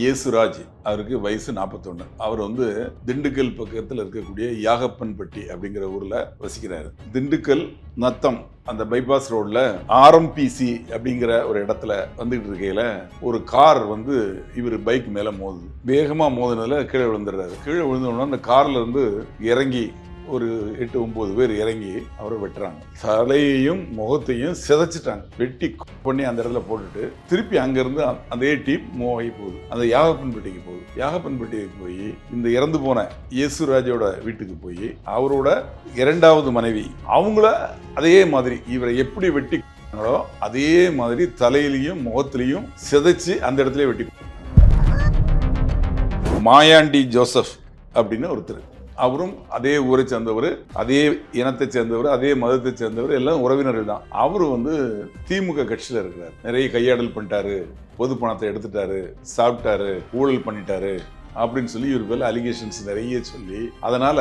இயேசுராஜ் அவருக்கு வயசு நாற்பத்தொன்று அவர் வந்து திண்டுக்கல் பக்கத்தில் இருக்கக்கூடிய யாகப்பன்பட்டி அப்படிங்கிற ஊரில் வசிக்கிறாரு. திண்டுக்கல் நத்தம் அந்த பைபாஸ் ரோட்ல ஆர்எம்பிசி அப்படிங்கிற ஒரு இடத்துல வந்துகிட்டு இருக்கையில ஒரு கார் வந்து இவர் பைக் மேல மோதுது. வேகமா மோதினதுல கீழே விழுந்துடுறாரு. கீழே விழுந்தோடனே அந்த கார்ல இருந்து இறங்கி ஒரு எட்டு ஒன்பது பேர் இறங்கி அவரை வெட்டுறாங்க. தலையையும் முகத்தையும் சிதைச்சிட்டாங்க. வெட்டி பண்ணி அந்த இடத்துல போட்டுட்டு திருப்பி அங்கிருந்து அதே டீம் மூவ் ஆகி போகுது. அந்த யாகப்பன்பட்டிக்கு போகுது. யாகப்பன்பட்டிக்கு போய் இந்த இறந்து போன இயேசுராஜோட வீட்டுக்கு போய் அவரோட இரண்டாவது மனைவி அவங்கள அதே மாதிரி இவரை எப்படி வெட்டி அதே மாதிரி தலையிலையும் முகத்திலையும் சிதைச்சு அந்த இடத்துல வெட்டி மாயாண்டி ஜோசப் அப்படின்னு ஒருத்தர். அவரும் அதே ஊரை சேர்ந்தவர் அதே இனத்தை சேர்ந்தவர் அதே மதத்தை சேர்ந்தவர் எல்லாம் உறவினர்கள் தான். அவர் வந்து திமுக கட்சியில் இருக்கிறார். நிறைய கையாடல் பண்ணிட்டாரு பொது பணத்தை எடுத்துட்டாரு சாப்பிட்டாரு ஊழல் பண்ணிட்டாரு. அப்படின்னு சொல்லி இவர் மேலே அலிகேஷன்ஸ் நிறைய சொல்லி அதனால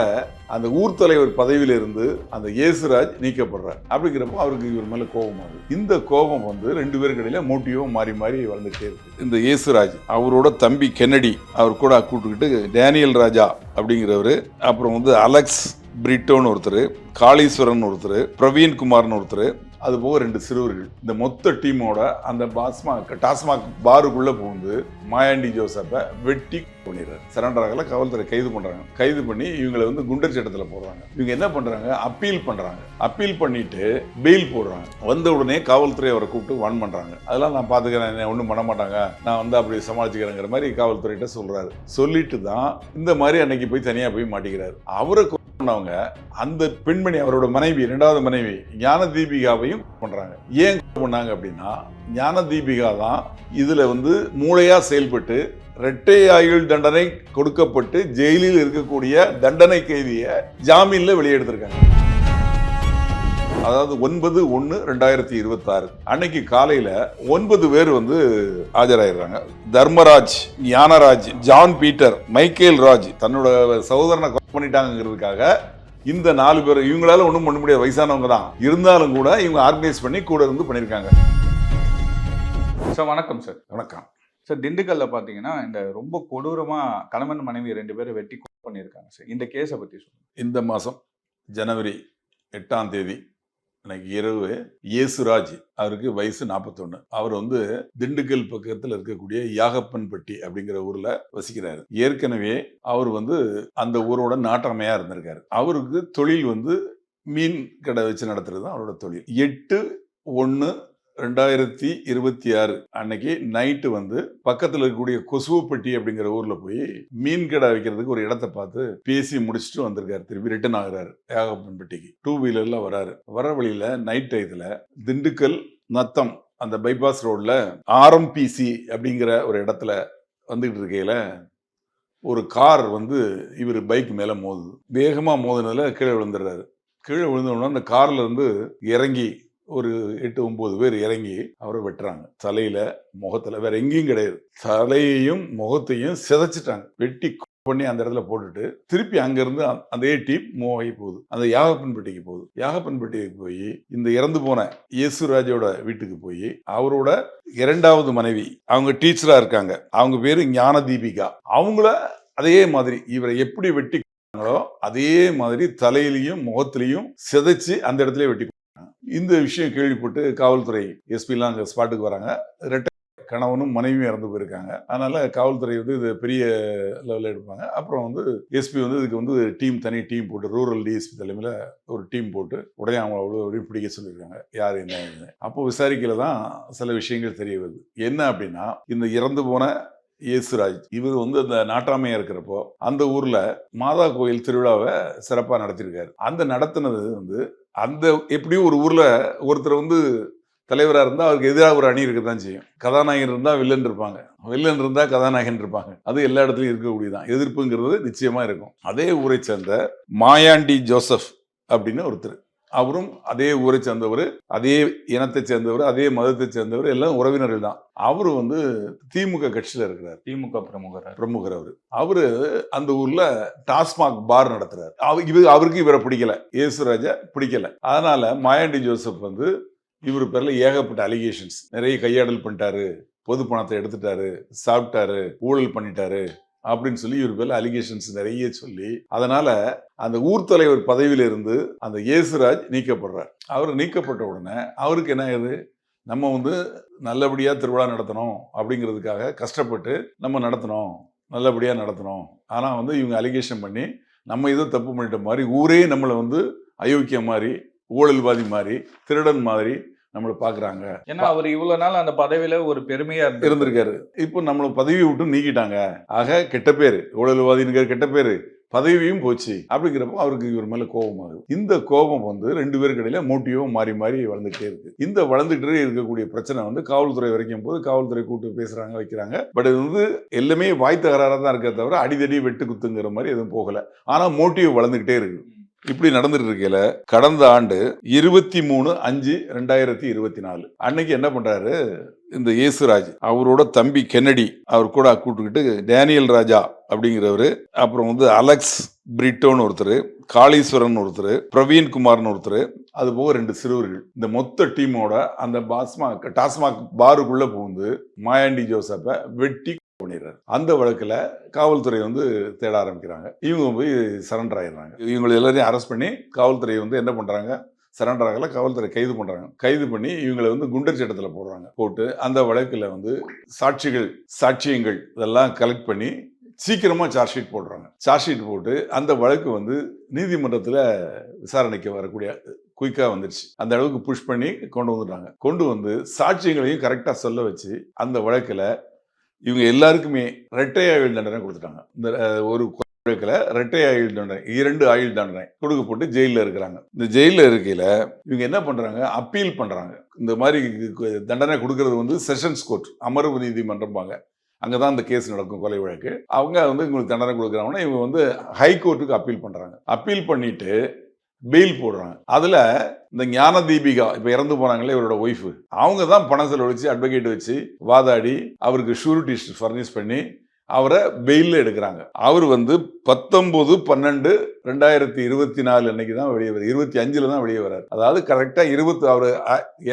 அந்த ஊர் தலைவர் பதவியில இருந்து அந்த இயேசுராஜ் நீக்கப்படுறார். அப்படிங்கிறப்போ அவருக்கு இவர் மேல கோபம் ஆகுது இந்த கோபம் வந்து ரெண்டு பேருக்கு இடையில மோட்டிவும் மாறி மாறி வளர்ந்துட்டே இருக்கு. இந்த இயேசுராஜ் அவரோட தம்பி கென்னடி அவர் கூட கூட்டுக்கிட்டு டேனியல் ராஜா அப்படிங்கிறவர் அப்புறம் வந்து அலெக்ஸ் பிரிட்டோன்னு ஒருத்தர் காளீஸ்வரன் ஒருத்தர் பிரவீன் குமார்னு ஒருத்தர் அது போக ரெண்டு சிறுவர்கள். இந்த மொத்த டீமோட அந்த பாஸ்மாக் டாஸ்மாக் பாருக்குள்ளே புகுந்து மாயாண்டி ஜோசப்பை வெட்டி பண்ணிடுறாரு. சரண்டர் ஆகல காவல்துறை கைது பண்ணுறாங்க கைது பண்ணி இவங்களை வந்து குண்டர் சட்டத்தில் போடுறாங்க. இவங்க என்ன பண்ணுறாங்க அப்பீல் பண்ணுறாங்க அப்பீல் பண்ணிட்டு பெயில் போடுறாங்க. வந்த உடனே காவல்துறை அவரை கூப்பிட்டு வான் பண்ணுறாங்க அதெல்லாம் நான் பார்த்துக்கிறேன் என்ன ஒன்றும் பண்ண மாட்டாங்க. நான் வந்து அப்படி சமாளிச்சுக்கிறேங்கிற மாதிரி காவல்துறையிட்ட சொல்கிறாரு சொல்லிட்டு தான் இந்த மாதிரி அன்னைக்கு போய் தனியாக போய் மாட்டிக்கிறாரு. அவரை பண்ணவங்க அந்த பெண்மணி அவரோட மனைவி இரண்டாவது மனைவி ஞான தீபிகாவையும் பண்றாங்க. ஏன் பண்ணாங்க அப்படின்னா ஞான தீபிகா தான் இதுல வந்து மூளையா செயல்பட்டு இரட்டை ஆயுள் தண்டனை கொடுக்கப்பட்டு ஜெயிலில் இருக்கக்கூடிய தண்டனை கைதியை ஜாமீன்ல வெளியெடுத்திருக்காங்க அதாவது ஒன்பது ஒன்று ரெண்டாயிரத்தி இருபத்தாறு. அன்னைக்கு காலையில ஒன்பது பேர் வந்து ஆஜராயிடுறாங்க. Dharmaraj Gnanaraj John Peter Michael Raj தன்னோட சகோதரனை பண்ணிட்டாங்கிறதுக்காக இந்த நாலு பேர் இவங்களால ஒன்றும் பண்ண முடியாது. வயசானவங்க தான். இருந்தாலும் கூட இவங்க ஆர்கனைஸ் பண்ணி கூட இருந்து பண்ணியிருக்காங்க. சார் வணக்கம் சார் வணக்கம். சார் திண்டுக்கல்ல பாத்தீங்கன்னா இந்த ரொம்ப கொடூரமா கணவன் மனைவி ரெண்டு பேரும் வெட்டி பண்ணியிருக்காங்க சார் இந்த கேஸை பத்தி சொல்லுங்க. இந்த மாதம் ஜனவரி எட்டாம் தேதி இன்னைக்கு இரவு இயேசுராஜ் அவருக்கு வயசு நாற்பத்தொன்று அவர் வந்து திண்டுக்கல் பக்கத்தில் இருக்கக்கூடிய யாகப்பன்பட்டி அப்படிங்கிற ஊர்ல வசிக்கிறாரு. ஏற்கனவே அவர் வந்து அந்த ஊரோட நாட்டமையா இருந்திருக்காரு. அவருக்கு தொழில் வந்து மீன் கடை வச்சு நடத்துறது தான் அவரோட தொழில். எட்டு ஒன்று ரெண்டாயிரத்தி இருபத்தி ஆறு அன்னைக்கு நைட்டு வந்து பக்கத்தில் இருக்கக்கூடிய கொசுவப்பட்டி அப்படிங்கிற ஊர்ல போய் மீன் கடை வைக்கிறதுக்கு ஒரு இடத்த பார்த்து பேசி முடிச்சுட்டு வந்திருக்காரு. திருப்பி ரிட்டர்ன் ஆகுறாரு ஏகப்பன்பட்டிக்கு டூ வீலர்ல வராரு. வர வழியில நைட் டயத்துல திண்டுக்கல் நத்தம் அந்த பைபாஸ் ரோட்ல ஆர்எம்பிசி அப்படிங்கிற ஒரு இடத்துல வந்துகிட்டு இருக்கையில ஒரு கார் வந்து இவர் பைக் மேல மோதுது. வேகமா மோதினதுல கீழே விழுந்துடுறாரு. கீழே விழுந்தோடனே அந்த கார்ல இருந்து இறங்கி ஒரு எட்டு ஒன்பது பேர் இறங்கி அவரை வெட்டுறாங்க. தலையில முகத்துல வேற எங்கேயும் கிடையாது. தலையையும் முகத்தையும் சிதைச்சிட்டாங்க. வெட்டி பண்ணி அந்த இடத்துல போட்டுட்டு திருப்பி அங்கிருந்து அந்த- அதே டீம் மூவ் ஆகி போகுது. அந்த யாகப்பன்பட்டிக்கு போகுது. யாகப்பன்பட்டிக்கு போய் இந்த இறந்து போன இயேசுராஜோட வீட்டுக்கு போய் அவரோட இரண்டாவது மனைவி அவங்க டீச்சரா இருக்காங்க. அவங்க பேரு ஞான தீபிகா. அவங்கள அதே மாதிரி இவரை எப்படி வெட்டி அதே மாதிரி தலையிலையும் முகத்திலையும் சிதைச்சு அந்த இடத்துல வெட்டி இந்த விஷயம் கேள்விப்பட்டு காவல்துறை எஸ்பிலாம் அங்கே ஸ்பாட்டுக்கு வராங்க. ரெட்டை கணவனும் மனைவியும் இறந்து போயிருக்காங்க. அதனால காவல்துறை வந்து இது பெரிய லெவலில் எடுப்பாங்க. அப்புறம் வந்து எஸ்பி வந்து இதுக்கு வந்து டீம் தனி டீம் போட்டு ரூரல் டிஎஸ்பி தலைமையில் ஒரு டீம் போட்டு உடனே அவங்க அவ்வளோ அப்படியே பிடிக்க சொல்லியிருக்காங்க. யார் என்ன அப்போ விசாரிக்கல தான் சில விஷயங்கள் தெரிய வருது. என்ன அப்படின்னா இந்த இறந்து போன இயேசுராஜ் இவர் வந்து அந்த நாட்டாமையா இருக்கிறப்போ அந்த ஊர்ல மாதா கோயில் திருவிழாவை சிறப்பா நடத்திருக்காரு அந்த நடத்தினது வந்து அந்த எப்படியும் ஒரு ஊரில் ஒருத்தர் வந்து தலைவராக இருந்தால் அவருக்கு எதிராக ஒரு அணி இருக்க தான் செய்யும். கதாநாயகன் இருந்தால் வில்லன் இருப்பாங்க. வில்லன் இருந்தால் கதாநாயகன் இருப்பாங்க. அது எல்லா இடத்துலையும் இருக்கக்கூடியதான் எதிர்ப்புங்கிறது நிச்சயமாக இருக்கும். அதே ஊரை சேர்ந்த மாயாண்டி ஜோசப் அப்படின்னு ஒருத்தர். அவரும் அதே ஊரை சேர்ந்தவர் அதே இனத்தை சேர்ந்தவர் அதே மதத்தை சேர்ந்தவர் எல்லாம் உறவினர்கள் தான். அவரு வந்து திமுக கட்சியில இருக்கிறார். திமுக பிரமுகர்? பிரமுகர் அவரு. அவரு அந்த ஊர்ல டாஸ்மாக் பார் நடத்துறாரு. அவ- இவ அவருக்கு இவரை பிடிக்கல. இயேசுராஜா பிடிக்கல. அதனால மாயாண்டி ஜோசப் வந்து இவர் பேர்ல ஏகப்பட்ட அலிகேஷன்ஸ் நிறைய கையாடல் பண்ணிட்டாரு. பொது பணத்தை எடுத்துட்டாரு. சாப்பிட்டாரு. ஊழல் பண்ணிட்டாரு. அப்படின்னு சொல்லி இவர் பேர்ல அலிகேஷன்ஸ் நிறைய சொல்லி அதனால அந்த ஊர் தலைவர் பதவியில இருந்து அந்த இயேசுராஜ் நீக்கப்படுறார். அவர் நீக்கப்பட்ட உடனே அவருக்கு என்ன ஆகுது? நம்ம வந்து நல்லபடியா திருவிழா நடத்தணும் அப்படிங்கிறதுக்காக கஷ்டப்பட்டு நம்ம நடத்தணும் நல்லபடியா நடத்தணும். ஆனா வந்து இவங்க அலிகேஷன் பண்ணி நம்ம இதை தப்பு பண்ணிட்ட மாதிரி ஊரே நம்மளை வந்து அயோக்கியம் மாதிரி ஊழல்வாதி மாதிரி திருடன் மாதிரி நம்மளை பார்க்குறாங்க ஏன்னா அவர் இவ்வளவு நாள் அந்த பதவியில ஒரு பெருமையா இருந்து இருந்திருக்காரு. இப்போ நம்மளை பதவி விட்டு நீக்கிட்டாங்க. ஆக கெட்ட பேர். ஊழல்வாதிங்கிற கெட்ட பேர். பதவியும் போச்சு. அப்படிங்கிறப்போ அவருக்கு இவர் மேல கோபம் ஆகுது. இந்த கோபம் வந்து ரெண்டு பேருக்கு இடையில மோட்டிவும் மாறி மாறி வளர்ந்துட்டே இருக்கு. இந்த வளர்ந்துட்டே இருக்கக்கூடிய பிரச்சனை வந்து காவல்துறை வரைக்கும் போது காவல்துறை கூட்டு பேசுறாங்க வைக்கிறாங்க. பட் இது வந்து எல்லாமே வாய் தகராறாக தான் இருக்கே தவிர அடிதடி வெட்டு குத்துங்கிற மாதிரி எதுவும் போகல. ஆனா மோட்டிவ் வளர்ந்துகிட்டே இருக்கு. இப்படி நடந்துட்டு இருக்கையில கடந்த ஆண்டு இருபத்தி மூணு அஞ்சு ரெண்டாயிரத்தி இருபத்தி நாலு. அன்னைக்கு என்ன பண்றாரு? இந்த இயேசுராஜ் அவரோட தம்பி கென்னடி அவர் கூட கூட்டுக்கிட்டு டேனியல் ராஜா அப்படிங்கிறவர் அப்புறம் வந்து அலெக்ஸ் பிரிட்டோன்னு ஒருத்தர் காளீஸ்வரன் ஒருத்தர் பிரவீன் குமார்னு ஒருத்தர் அது போக ரெண்டு சிறுவர்கள். இந்த மொத்த டீமோட அந்த பாஸ்மாக் டாஸ்மாக் பாருக்குள்ள புகுந்து மாயாண்டி ஜோசப்பை வெட்டி பண்ணிடுறாரு. அந்த வழக்கில் காவல்துறை வந்து தேட ஆரம்பிக்கிறாங்க. இவங்க போய் சரண்டர் ஆயிடுறாங்க. இவங்களை எல்லாரையும் அரெஸ்ட் பண்ணி காவல்துறை வந்து என்ன பண்ணுறாங்க சரண்டர் ஆகல. காவல்துறை கைது பண்ணுறாங்க கைது பண்ணி இவங்களை வந்து குண்டர் சட்டத்தில் போடுறாங்க. போட்டு அந்த வழக்கில் வந்து சாட்சிகள் சாட்சியங்கள் இதெல்லாம் கலெக்ட் பண்ணி சீக்கிரமாக சார்ஜ் ஷீட் போடுறாங்க. சார்ஜ் ஷீட் போட்டு அந்த வழக்கு வந்து நீதிமன்றத்தில் விசாரணைக்கு வரக்கூடிய குயிக்காக வந்துருச்சு. அந்த அளவுக்கு புஷ் பண்ணி கொண்டு வந்துட்டாங்க. கொண்டு வந்து சாட்சியங்களையும் கரெக்டாக சொல்ல வச்சு அந்த வழக்கில் இவங்க எல்லாருக்குமே ரெட்டை ஆயுள் தண்டனை கொடுத்துட்டாங்க. இந்த ஒரு வழக்கில் ரெட்டை ஆயுள் தண்டனை இரண்டு ஆயுள் தண்டனை கொடுக்கப்பட்டு ஜெயிலில் இருக்கிறாங்க. இந்த ஜெயிலில் இருக்கையில் இவங்க என்ன பண்ணுறாங்க அப்பீல் பண்ணுறாங்க இந்த மாதிரி தண்டனை கொடுக்கறது வந்து செஷன்ஸ் கோர்ட் அமர்வு நீதிமன்றம்பாங்க. அங்கே தான் இந்த கேஸ் நடக்கும் கொலை வழக்கு. அவங்க வந்து இவங்களுக்கு தண்டனை கொடுக்குறாங்கன்னா இவங்க வந்து ஹை கோர்ட்டுக்கு அப்பீல் பண்ணுறாங்க அப்பீல் பண்ணிட்டு பெயில் போடுறாங்க. அதில் இந்த ஞான தீபிகா இப்போ இறந்து போனாங்களே இவரோட ஒய்ஃபு அவங்க தான் பணம் செலவழிச்சு அட்வொகேட் வச்சு வாதாடி அவருக்கு ஷூரிட்டி ஃபர்னிஷ் பண்ணி அவரை பெயிலில் எடுக்கிறாங்க. அவர் வந்து பத்தொன்பது பன்னெண்டு ரெண்டாயிரத்தி இருபத்தி நாலு அன்னைக்கு தான் வெளியே வர இருபத்தி அஞ்சில் தான் வெளியே வர்றாரு அதாவது கரெக்டாக இருபத்தி அவர்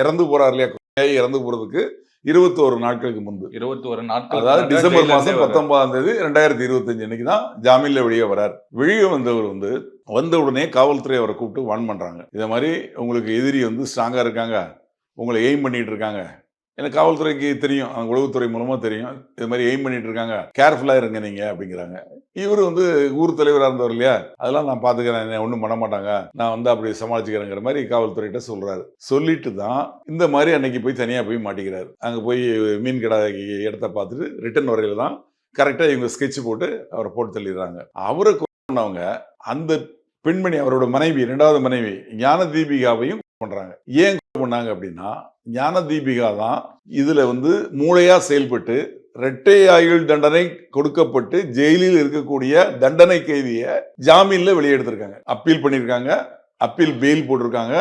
இறந்து போகிறார் இல்லையா? இறந்து போகிறதுக்கு இருபத்தோரு நாட்களுக்கு முன்பு. இருபத்தி ஒரு நாட்கள் அதாவது டிசம்பர் வர்றாரு. பத்தொன்பதாம் தேதி ரெண்டாயிரத்தி இருபத்தஞ்சு அன்னைக்கு தான் ஜாமீன்ல வெளியே வரார். வெளியே வந்தவர் வந்து வந்த உடனே காவல்துறை அவரை கூப்பிட்டு வான் பண்றாங்க. இதை மாதிரி உங்களுக்கு எதிரி வந்து ஸ்ட்ராங்கா இருக்காங்க. உங்களை எய்ம் பண்ணிட்டு இருக்காங்க. எனக்கு காவல்துறைக்கு தெரியும். அவங்க உளவுத்துறை மூலமா தெரியும். இது மாதிரி எய்ம் பண்ணிட்டு இருக்காங்க. கேர்ஃபுல்லா இருங்க நீங்க அப்படிங்கிறாங்க. இவர் வந்து ஊர் தலைவராக இருந்தவர் இல்லையா? அதெல்லாம் நான் பாத்துக்கிறேன். என்ன ஒன்றும் பண்ண மாட்டாங்க. நான் வந்து அப்படி சமாளிச்சுக்கிறேங்கிற மாதிரி காவல்துறையிட்ட சொல்றாரு. சொல்லிட்டு தான் இந்த மாதிரி அன்னைக்கு போய் தனியா போய் மாட்டிக்கிறாரு. அங்க போய் மீன் கடை இடத்த பார்த்துட்டு ரிட்டர்ன் வரையில தான் கரெக்டா இவங்க ஸ்கெட்ச் போட்டு அவரை போட்டு தள்ளிடுறாங்க. அவரை கொண்டவங்க அந்த பெண்மணி அவரோட மனைவி இரண்டாவது மனைவி ஞான தீபிகாவையும் பண்றாங்க. ஏன் கொலை பண்ணாங்க அப்படின்னா ஞான தீபிகா தான் இதுல வந்து மூளையா செயல்பட்டு இரட்டை ஆயுள் தண்டனை கொடுக்கப்பட்டு ஜெயிலில் இருக்கக்கூடிய தண்டனை கைதியை ஜாமீன்ல வெளியெடுத்திருக்காங்க. அப்பீல் பண்ணியிருக்காங்க அப்பீல் பெயில் போட்டிருக்காங்க.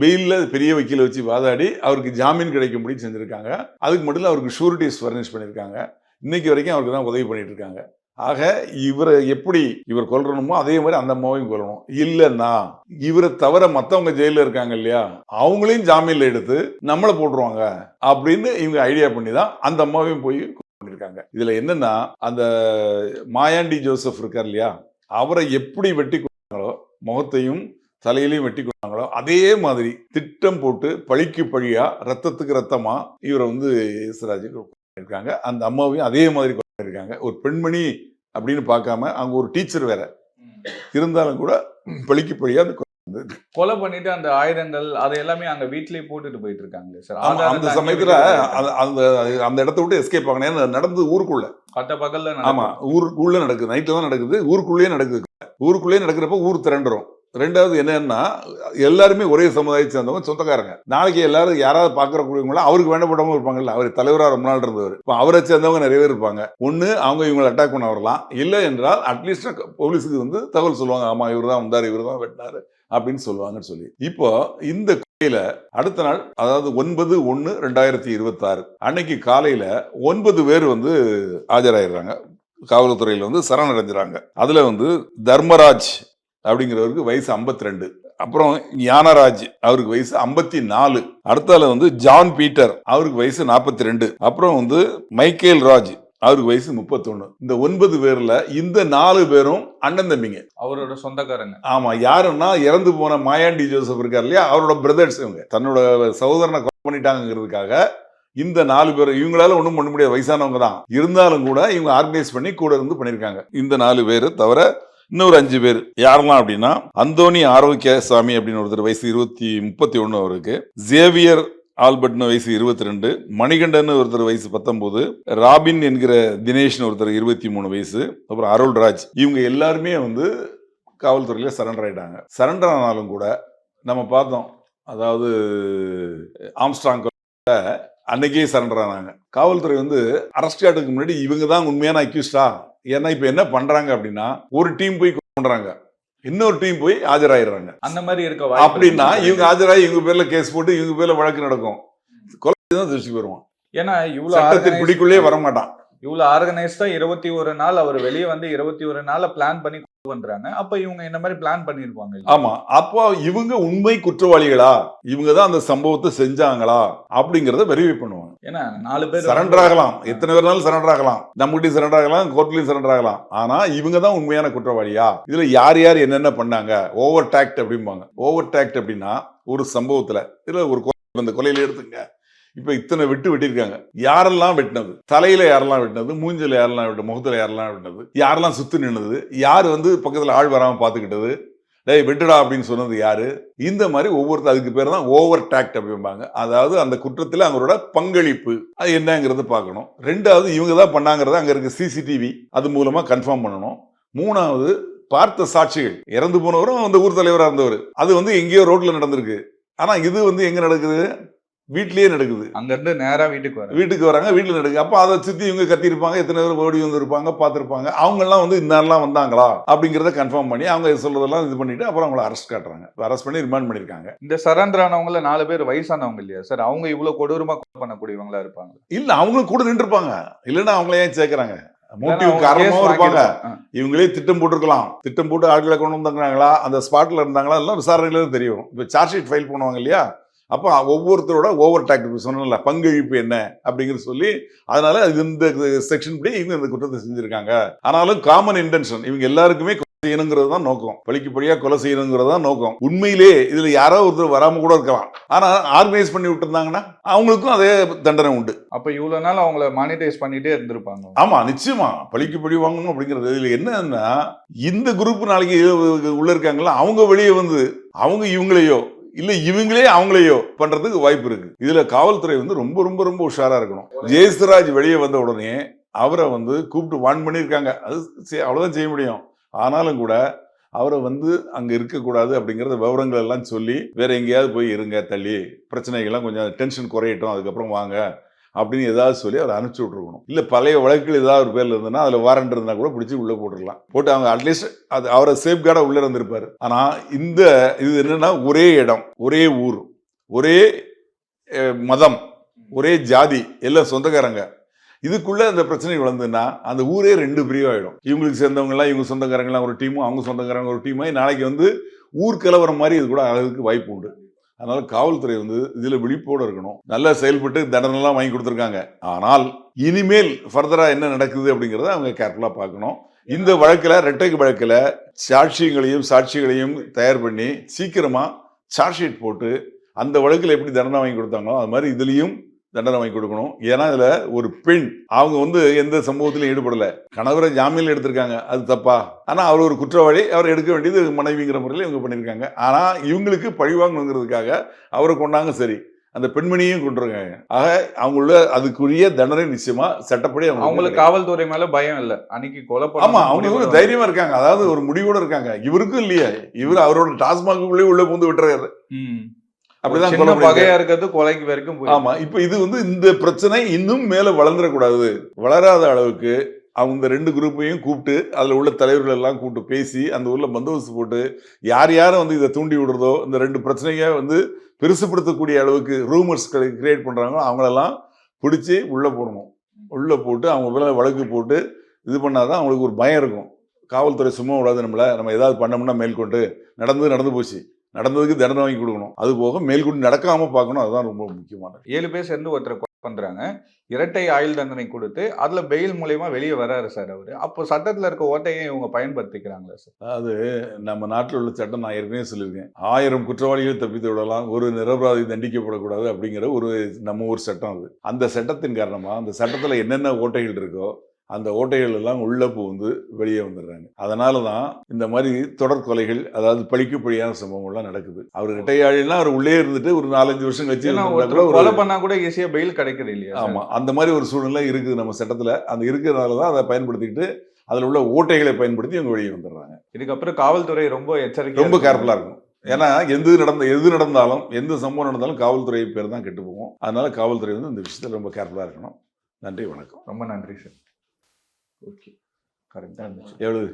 பெயில்ல பெரிய வக்கீல வச்சு வாதாடி அவருக்கு ஜாமீன் கிடைக்கும்படி செஞ்சிருக்காங்க. அதுக்கு மட்டும் அவருக்கு ஷூரிட்டிஸ் ஃபர்னிஷ் பண்ணியிருக்காங்க இன்னைக்கு வரைக்கும் அவருக்கு தான் உதவி பண்ணிட்டு இருக்காங்க. ஆக இவரை எப்படி இவர் கொல்லணுமோ அதே மாதிரி அந்த அம்மாவையும் கொல்லணும். இல்லைன்னா இவரை தவிர மத்தவங்க ஜெயில இருக்காங்க இல்லையா? அவங்களையும் ஜாமீன்ல எடுத்து நம்மளை போட்டுருவாங்க அப்படின்னு இவங்க ஐடியா பண்ணி தான் அந்த அம்மாவையும் போய் பண்ணிருக்காங்க இதுல என்னன்னா அந்த மாயாண்டி ஜோசப் இருக்கார் இல்லையா? அவரை எப்படி வெட்டி கொண்டாங்களோ முகத்தையும் தலையிலையும் வெட்டி கொண்டாங்களோ அதே மாதிரி திட்டம் போட்டு பழிக்கு பழியா ரத்தத்துக்கு ரத்தமா இவரை வந்து இயேசுராஜுக்கு இருக்காங்க அந்த அம்மாவையும் அதே மாதிரி இருக்காங்க. ஒரு பெண்மணி அப்படின்னு பார்க்காம அவங்க ஒரு டீச்சர் வேற. இருந்தாலும் கூட பழிக்கு பழியா அந்த கொலை பண்ணிட்டு அந்த ஆயுதங்கள் அதை எல்லாமே அங்க வீட்லயே போட்டுட்டு போயிட்டு இருக்காங்க. சார் அந்த சமயத்துல அந்த- அந்த இடத்த விட்டு எஸ்கேப் ஆகணும். ஏன்னா நடந்தது ஊருக்குள்ள. பட்ட பகல்ல ஆமா ஊருக்குள்ள நடக்குது. நைட்ல தான் நடக்குது. ஊருக்குள்ளேயே நடக்குது. ஊருக்குள்ளேயே நடக்கிறப்ப ஊர் திரண்டுரும். ரெண்டாவது என்னன்னா எல்லாருமே ஒரே சமுதாயத்தை சேர்ந்தவங்க சொந்தக்காரங்க. நாளைக்கு எல்லாரும் யாராவது பாக்குறக்கூடியவங்கள அவருக்கு வேண்டப்பட்டவங்க இருப்பாங்கல்ல அவர் தலைவரா ரொம்ப நாள் இருந்தவர். இப்போ அவரை சேர்ந்தவங்க நிறைய பேர் இருப்பாங்க. ஒண்ணு அவங்க இவங்களை அட்டாக் பண்ண வரலாம். இல்லை என்றால் அட்லீஸ்ட் போலீஸுக்கு வந்து தகவல் சொல்லுவாங்க ஆமா இவர் தான் வந்தார் இவர் தான் வெட்டினாரு அப்படின்னு சொல்லுவாங்கன்னு சொல்லி. இப்போ இந்த கொலையில அடுத்த நாள் அதாவது ஒன்பது ஒன்னு ரெண்டாயிரத்தி இருபத்தி ஆறு அன்னைக்கு காலையில ஒன்பது பேர் வந்து ஆஜராயிடுறாங்க. காவல்துறையில் வந்து சரணடைஞ்சிறாங்க அதுல வந்து தர்மராஜ் அப்படிங்கிறவருக்கு வயசு 52 ரெண்டு அப்புறம் ஞானராஜ் அவருக்கு வயசு ஐம்பத்தி நாலு அடுத்தால வந்து ஜான் பீட்டர் அவருக்கு வயசு நாற்பத்தி ரெண்டு அப்புறம் வந்து மைக்கேல் ராஜ் அவருக்கு வயசு முப்பத்தொன்னு. இந்த ஒன்பது பேர்ல இந்த நாலு பேரும் அண்ணன் தம்பிங்க. அவரோட சொந்தக்காரங்க. ஆமா யாருன்னா இறந்து போன மாயாண்டி ஜோசப் இருக்கார் இல்லையா? அவரோட பிரதர்ஸ் இவங்க. தன்னோட சகோதரனை கொலை பண்ணிட்டாங்கிறதுக்காக இந்த நாலு பேர் இவங்களால ஒன்றும் பண்ண முடியாது. வயசானவங்க தான். இருந்தாலும் கூட இவங்க ஆர்கனைஸ் பண்ணி கூட இருந்து பண்ணியிருக்காங்க இந்த நாலு பேர் தவிர இன்னொரு அஞ்சு பேர். யாரெல்லாம் அப்படின்னா அந்தோனி ஆரோக்கிய சாமி அப்படின்னு ஒருத்தர் வயசு இருபத்தி முப்பத்தி ஒன்று அவருக்கு. ஜேவியர் ஆல்பர்ட்னு வயசு இருபத்தி ரெண்டு மணிகண்டன் ஒருத்தர் வயசு பத்தொன்பது ராபின் என்கிற தினேஷ்னு ஒருத்தர் இருபத்தி மூணு வயசு. அப்புறம் அருள்ராஜ். இவங்க எல்லாருமே வந்து காவல்துறையில் சரண்டர் ஆயிட்டாங்க. சரண்டர் ஆனாலும் கூட நம்ம பார்த்தோம். அதாவது ஆம்ஸ்டாங் அன்னைக்கே சரண்டர் ஆனாங்க. காவல்துறை வந்து அரெஸ்ட் ஆகிறதுக்கு முன்னாடி இவங்க தான் உண்மையான அக்யூஸ்டா ஏன்னா இப்போ என்ன பண்றாங்க அப்படின்னா ஒரு டீம் போய் பண்றாங்க இன்னொரு டீம் போய் ஆஜராயிடுறாங்க. அந்த மாதிரி இருக்க அப்படின்னா. இவங்க ஆஜராகி இவங்க பேர்ல கேஸ் போட்டு இவங்க பேர்ல வழக்கு நடக்கும். கொலை தான் திருச்சி வருவான். ஏன்னா இவ்வளவு சட்டத்தின் பிடிக்குள்ளே வர மாட்டான் இவ்வளவு ஆர்கனைஸ்டா இருபத்தி ஒரு நாள் அவர் வெளியே வந்து இருபத்தி ஒரு நாள்ல பிளான் பண்ணி கொண்டு பண்றாங்க அப்ப இவங்க இந்த மாதிரி பிளான் பண்ணிருப்பாங்க? ஆமா. அப்போ இவங்க உண்மை குற்றவாளிகளா? இவங்க தான் அந்த சம்பவத்தை செஞ்சாங்களா? அப்படிங்கறத வெரிஃபை பண்ணுவாங்க. ஏன்னா நாலு பேர் சரண்டர் ஆகலாம். எத்தனை பேர்னாலும் சரண்டர் ஆகலாம். நம்மகிட்டயும் சரண்டர் ஆகலாம் கோர்ட்லயும் சரண்டர் ஆகலாம். ஆனா இவங்க தான் உண்மையான குற்றவாளியா? இதுல யார் யார் என்னென்ன பண்ணாங்க? ஓவர் டாக்ட் அப்படிம்பாங்க. ஓவர் டாக்ட் அப்படின்னா ஒரு சம்பவத்துல இதுல ஒரு இந்த கொலையில எடுத்துங்க இப்போ இத்தனை வெட்டு வெட்டியிருக்காங்க. யாரெல்லாம் வெட்டினது? தலையில யாரெல்லாம் வெட்டினது? மூஞ்சில யாரெல்லாம் வெட்ட முகத்துல யாரெல்லாம் வெட்டினது? யாரெல்லாம் சுத்து நின்னது? யார் வந்து பக்கத்தில் ஆள் வராமல் பார்த்துக்கிட்டது? டேய் வெட்டுடா அப்படின்னு சொன்னது யாரு? இந்த மாதிரி ஒவ்வொருத்தர் அதுக்கு பேர் தான் ஓவர் டேக்ட் அப்படிம்பாங்க. அதாவது அந்த குற்றத்தில் அவங்களோட பங்களிப்பு. அது என்னங்கிறது பார்க்கணும். ரெண்டாவது இவங்க தான் பண்ணாங்கிறத அங்கே இருக்க சிசிடிவி அது மூலமாக கன்ஃபார்ம் பண்ணணும். மூணாவது பார்த்த சாட்சிகள். இறந்து போனவரும் அந்த ஊர் தலைவராக இருந்தவர். அது வந்து எங்கேயோ ரோட்டில் நடந்திருக்கு. ஆனால் இது வந்து எங்கே நடக்குது? வீட்லயே நடக்குது. அங்க இருந்து நேரா வீட்டுக்கு வர வீட்டுக்கு வராங்க வீட்டில் நடக்குது. அப்போ அதை சுற்றி இவங்க கத்திருப்பாங்க எத்தனை பேர் ஓடி வந்திருப்பாங்க பார்த்துருப்பாங்க. அவங்கெல்லாம் வந்து இந்த நாள்லாம் வந்தாங்களா அப்படிங்கிறத கன்ஃபார்ம் பண்ணி அவங்க சொல்றதெல்லாம் இது பண்ணிட்டு அப்புறம் அவங்கள அரெஸ்ட் காட்டுறாங்க. அரெஸ்ட் பண்ணி ரிமாண்ட் பண்ணியிருக்காங்க இந்த சரண்டர் ஆனவங்கள நாலு பேர் வயசானவங்க இல்லையா? சார் அவங்க இவ்வளவு கொடூரமா பண்ணக்கூடியவங்களா இருப்பாங்க? இல்ல அவங்களும் கூட நின்றுப்பாங்க இல்லைன்னா அவங்கள ஏன் சேர்க்கறாங்க? மோட்டிவ் காரணமாவும் இருப்பாங்க. இவங்களே திட்டம் போட்டிருக்கலாம். திட்டம் போட்டு ஆட்களை கொண்டு வந்தாங்களா? அந்த ஸ்பாட்ல இருந்தாங்களா? எல்லாம் விசாரணையில தெரியும். இப்போ சார்ஜ் ஷீட் ஃபைல் பண்ணுவாங்க இல்லையா? அப்போ ஒவ்வொருத்தரோட ஓவர் டாக்ட் சொன்னல பங்களிப்பு என்ன அப்படிங்கிறது சொல்லி அதனால அது இந்த செக்ஷன் படி இவங்க இந்த குற்றத்தை செஞ்சிருக்காங்க. ஆனாலும் காமன் இன்டென்ஷன் இவங்க எல்லாருக்குமே செய்யணுங்கிறது தான் நோக்கம். பழிக்கு பழியா கொலை செய்யணுங்கிறது தான் நோக்கம். உண்மையிலே இதுல யாரோ ஒருத்தர் வராம கூட இருக்கலாம். ஆனா ஆர்கனைஸ் பண்ணி விட்டுருந்தாங்கன்னா அவங்களுக்கும் அதே தண்டனை உண்டு. அப்ப இவ்வளவு நாள் அவங்கள மானிட்டைஸ் பண்ணிட்டே இருந்திருப்பாங்க. ஆமா நிச்சயமா. பழிக்கு பழி வாங்கணும் அப்படிங்கிறது. இதுல என்னன்னா இந்த குரூப் நாளைக்கு உள்ள இருக்காங்களா அவங்க வெளியே வந்து அவங்க இவங்களையோ இல்ல இவங்களே அவங்களையோ பண்றதுக்கு வாய்ப்பு இருக்கு. இதுல காவல்துறை வந்து ரொம்ப ரொம்ப ரொம்ப உஷாரா இருக்கணும். ஜெயசுராஜ் வெளியே வந்த உடனே அவரை வந்து கூப்பிட்டு வான் பண்ணியிருக்காங்க. அது அவ்வளோதான் செய்ய முடியும். ஆனாலும் கூட அவரை வந்து அங்கே இருக்கக்கூடாது அப்படிங்கிறத விவரங்கள் எல்லாம் சொல்லி வேற எங்கேயாவது போய் இருங்க தள்ளி. பிரச்சனைகள்லாம் கொஞ்சம் டென்ஷன் குறையட்டும் அதுக்கப்புறம் வாங்க. அப்படின்னு ஏதாவது சொல்லி அவர் அனுப்பிச்சி விட்ருக்கணும் இல்லை பழைய வழக்குகள் ஏதாவது ஒரு பேரில் இருந்ததுன்னா அதில் வாரண்ட் இருந்தால் கூட பிடிச்சி உள்ளே போட்டுடலாம். போட்டு அவங்க அட்லீஸ்ட் அது அவரை சேஃப்கார்டாக உள்ளே இருந்திருப்பார். ஆனால் இந்த இது என்னென்னா ஒரே இடம் ஒரே ஊர் ஒரே மதம் ஒரே ஜாதி எல்லாம் சொந்தக்காரங்க. இதுக்குள்ளே அந்த பிரச்சனை வளர்ந்துன்னா அந்த ஊரே ரெண்டு பிரிவாயிடும். இவங்களுக்கு சேர்ந்தவங்கலாம் இவங்க சொந்தக்காரங்களாம் ஒரு டீமும் அவங்க சொந்தக்காரங்க ஒரு டீமாக நாளைக்கு வந்து ஊர் கலவரம் மாதிரி இது கூட ஆகிறதுக்கு வாய்ப்பு உண்டு. அதனால காவல்துறை வந்து இதுல விழிப்போடு இருக்கணும். நல்லா செயல்பட்டு தண்டனைலாம் வாங்கி கொடுத்துருக்காங்க. ஆனால் இனிமேல் ஃபர்தரா என்ன நடக்குது அப்படிங்கிறத அவங்க கேர்ஃபுல்லா பார்க்கணும். இந்த வழக்கில் ரெட்டைக்கு வழக்கில் சாட்சியங்களையும் சாட்சிகளையும் தயார் பண்ணி சீக்கிரமாக சார்ஜ் ஷீட் போட்டு அந்த வழக்கில் எப்படி தண்டனை வாங்கி கொடுத்தாங்களோ அது மாதிரி இதுலேயும் தண்டனை வாங்கி கொடுக்கணும். ஏன்னா இதுல ஒரு பெண் அவங்க வந்து எந்த சம்பவத்திலும் ஈடுபடல. கணவரை ஜாமீன்ல எடுத்திருக்காங்க. அது தப்பா? ஆனா அவர் ஒரு குற்றவாளி. அவர் எடுக்க வேண்டியது மனைவிங்கிற முறையில் இவங்க பண்ணியிருக்காங்க. ஆனா இவங்களுக்கு பழிவாங்கணுங்கிறதுக்காக அவரை கொண்டாங்க சரி. அந்த பெண்மணியும் கொண்டிருக்காங்க ஆக அவங்கள அதுக்குரிய தண்டனை நிச்சயமா சட்டப்படி அவங்களுக்கு காவல்துறை மேல பயம் இல்ல. அன்னைக்கு கொலை ஆமா அவங்க ஒரு தைரியமா இருக்காங்க. அதாவது ஒரு முடிவோட இருக்காங்க. இவருக்கும் இல்லையே. இவர் அவரோட டாஸ்மாகுள்ளே உள்ள பூந்து விட்டுறாரு. அப்படிதான் கொலை. பகையா இருக்கிறது கொலைக்கு வரைக்கும் ஆமா இப்ப இது வந்து இந்த பிரச்சனை இன்னும் மேல வளர்ந்துடக்கூடாது. வளராத அளவுக்கு அவங்க இந்த ரெண்டு குரூப்பையும் கூப்பிட்டு அதுல உள்ள தலைவர்கள் எல்லாம் கூப்பிட்டு பேசி அந்த ஊர்ல பந்தோபஸ்து போட்டு யார் யாரும் வந்து இதை தூண்டி விடுறதோ இந்த ரெண்டு பிரச்சனையை வந்து பெருசுப்படுத்தக்கூடிய அளவுக்கு ரூமர்ஸ் கிரியேட் பண்றாங்களோ அவங்களெல்லாம் பிடிச்சி உள்ள போடணும். உள்ள போட்டு அவங்க மேல வழக்கு போட்டு இது பண்ணாதான் அவங்களுக்கு ஒரு பயம் இருக்கும். காவல்துறை சும்மா விடாது நம்மள. நம்ம ஏதாவது பண்ணோம்னா மேற்கொண்டு நடந்து நடந்து போச்சு. நடந்ததுக்கு தண்டனை வாங்கி கொடுக்கணும். அது போக மேல்கொண்டு நடக்காம பார்க்கணும். அதுதான் ரொம்ப முக்கியமானது ஏழு பேர் சேர்ந்து ஒருத்தரை கொலை பண்றாங்க. இரட்டை ஆயுள் தண்டனை கொடுத்து அதுல பெயில் மூலியமா வெளியே வராரு சார் அவரு. அப்போ சட்டத்துல இருக்க ஓட்டையை இவங்க பயன்படுத்திக்கிறாங்களா சார்? அதாவது நம்ம நாட்டில் உள்ள சட்டம் நான் ஏற்கனவே சொல்லியிருக்கேன். ஆயிரம் குற்றவாளிகள் தப்பித்து விடலாம். ஒரு நிரபராதி தண்டிக்கப்படக்கூடாது அப்படிங்கிற ஒரு நம்ம ஊர் சட்டம் அது. அந்த சட்டத்தின் காரணமா அந்த சட்டத்தில் என்னென்ன ஓட்டைகள் இருக்கோ அந்த ஓட்டைகள் எல்லாம் உள்ள புகுந்து வெளியே வந்துடுறாங்க. அதனால தான் இந்த மாதிரி தொடர் கொலைகள் அதாவது பழிக்கு பழியான சம்பவங்கள்லாம் நடக்குது. அவர் ரிட்டையாளினா அவர் உள்ளே இருந்துட்டு ஒரு நாலஞ்சு வருஷம் கழிச்சு கொலை பண்ணா கூட ஈஸியா பெயில் கிடைக்குது இல்லையா சார்? ஆமா. அந்த மாதிரி ஒரு சூழ்நிலை இருக்குது நம்ம சட்டத்துல. அந்த இருக்கிறதுனால தான் அதை பயன்படுத்திக்கிட்டு அதில் உள்ள ஓட்டைகளை பயன்படுத்தி இவங்க வெளியே வந்துடுறாங்க. இதுக்கப்புறம் காவல்துறை ரொம்ப எச்சரிக்கை ரொம்ப கேர்ஃபுல்லா இருக்கும். ஏன்னா எது நடந்த எது நடந்தாலும் எந்த சம்பவம் நடந்தாலும் காவல்துறை பேர் தான் கெட்டு போகும். அதனால காவல்துறை வந்து இந்த விஷயத்துல ரொம்ப கேர்ஃபுல்லா இருக்கணும். நன்றி வணக்கம். ரொம்ப நன்றி சார். ஓகே கரெக்டா இருந்துச்சு எவ்வளவு